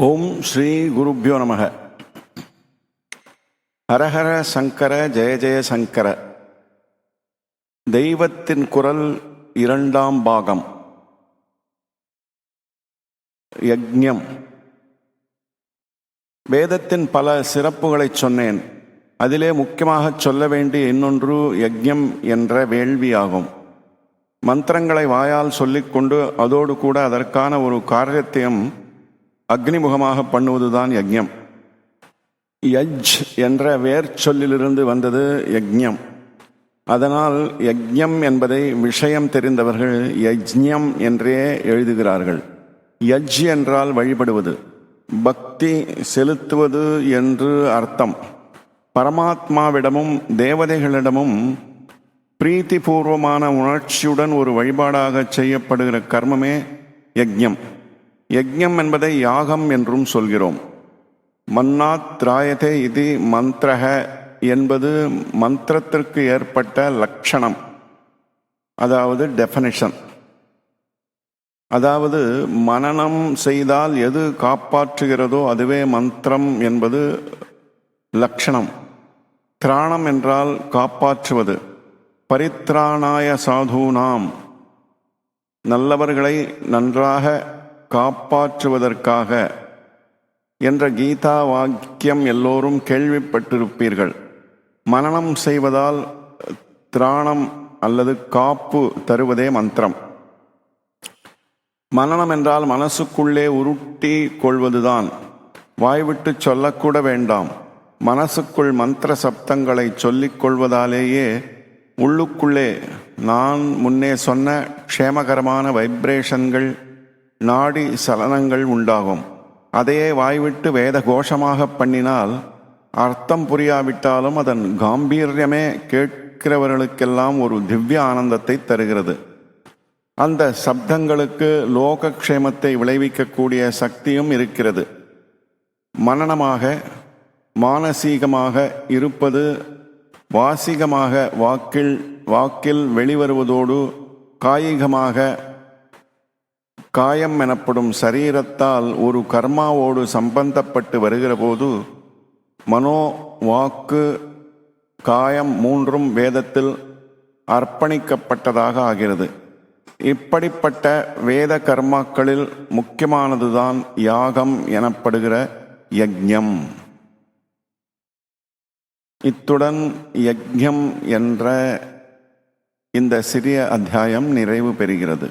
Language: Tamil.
ஓம் ஸ்ரீ குருப்பியோ நமக. ஹரஹர சங்கர ஜெய ஜெய சங்கர. தெய்வத்தின் குரல் இரண்டாம் பாகம். யக்ஞம். வேதத்தின் பல சிறப்புகளைச் சொன்னேன். அதிலே முக்கியமாக சொல்ல வேண்டிய இன்னொன்று யக்ஞம் என்ற வேள்வியாகும். மந்திரங்களை வாயால் சொல்லிக்கொண்டு அதோடு கூட அதற்கான ஒரு காரியத்தையும் அக்னிமுகமாக பண்ணுவதுதான் யஜ்யம். யஜ் என்ற வேர் சொல்லிலிருந்து வந்தது யஜ்யம். அதனால் யஜ்யம் என்பதை விஷயம் தெரிந்தவர்கள் யஜ்ஞம் என்றே எழுதுகிறார்கள். யஜ் என்றால் வழிபடுவது. பக்தி செலுத்துவது என்று அர்த்தம். பரமாத்மாவிடமும் தேவதைகளிடமும் பிரீத்திபூர்வமான உணர்ச்சியுடன் ஒரு வழிபாடாக செய்யப்படுகிற கர்மமே யஜ்யம். யஜ்யம் என்பதை யாகம் என்றும் சொல்கிறோம். மன்னாத் திராயதே இது மந்திரக என்பது மந்திரத்திற்கு ஏற்பட்ட லட்சணம். அதாவது டெஃபனிஷன் அதாவது மனநம் செய்தால் எது காப்பாற்றுகிறதோ அதுவே மந்திரம் என்பது லட்சணம். திராணம் என்றால் காப்பாற்றுவது. பரித்ராணாய சாதுனாம். நல்லவர்களை நன்றாக காப்பாற்றுவதற்காக என்ற கீதா வாக்கியம் எல்லோரும் கேள்விப்பட்டிருப்பீர்கள். மனநம் செய்வதால் திராணம் அல்லது காப்பு தருவதே மந்திரம். மனநம் என்றால் மனசுக்குள்ளே உருட்டி கொள்வதுதான். வாய்விட்டு சொல்லக்கூட வேண்டாம். மனசுக்குள் மந்திர சப்தங்களை சொல்லிக் கொள்வதாலேயே உள்ளுக்குள்ளே நான் முன்னே சொன்ன க்ஷேமகரமான வைப்ரேஷன்கள் நாடி சலனங்கள் உண்டாகும். அதையே வாய்விட்டு வேத கோஷமாக பண்ணினால் அர்த்தம் புரியாவிட்டாலும் அதன் காம்பீரியமே கேட்கிறவர்களுக்கெல்லாம் ஒரு திவ்ய ஆனந்தத்தை தருகிறது. அந்த சப்தங்களுக்கு லோகக்ஷேமத்தை விளைவிக்கக்கூடிய சக்தியும் இருக்கிறது. மனநமாக மானசீகமாக இருப்பது வாசிகமாக வாக்கில் வாக்கில் வெளிவருவதோடு காயிகமாக காயம் எனப்படும் சரீரத்தால் ஒரு கர்மாவோடு சம்பந்தப்பட்டு வருகிற போது மனோ வாக்கு காயம் மூன்றும் வேதத்தில் அர்ப்பணிக்கப்பட்டதாக ஆகிறது. இப்படிப்பட்ட வேத கர்மாக்களில் முக்கியமானதுதான் யாகம் எனப்படுகிற யஜ்ஞம் இத்துடன் யஜ்ஞம் என்ற இந்த சிறிய அத்தியாயம் நிறைவு பெறுகிறது.